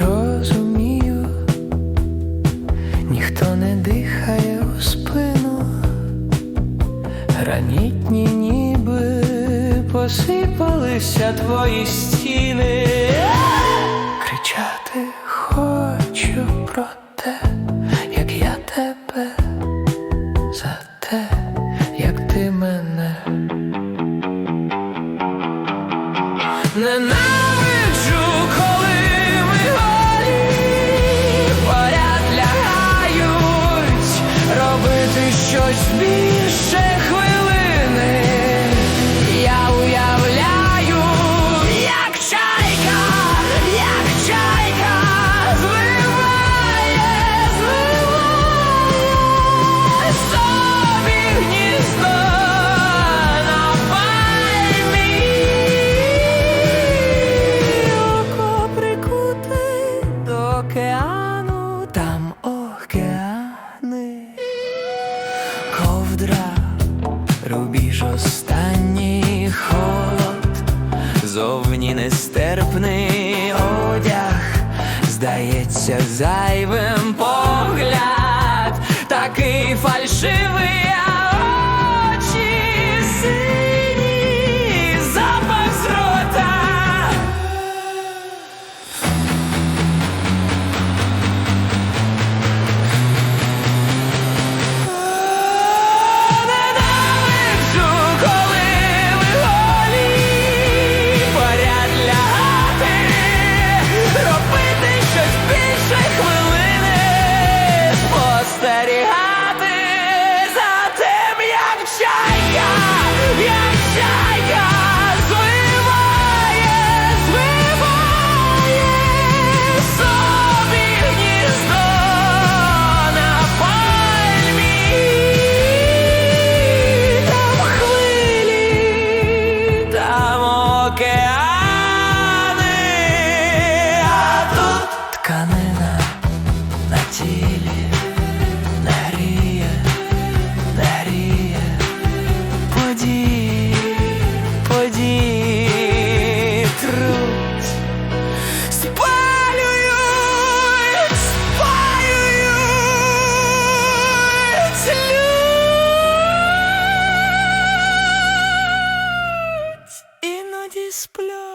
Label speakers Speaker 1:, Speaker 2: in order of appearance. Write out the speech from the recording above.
Speaker 1: розумію, ніхто не дихає у спину, гранітні ніби посипалися твої стіни, кричати хочу про те, як я тебе, за те, як ти мене. Не ковдра, рубіж останній холод, зовні нестерпний одяг, здається, зайвим погляд, такий фальшивий. сплю.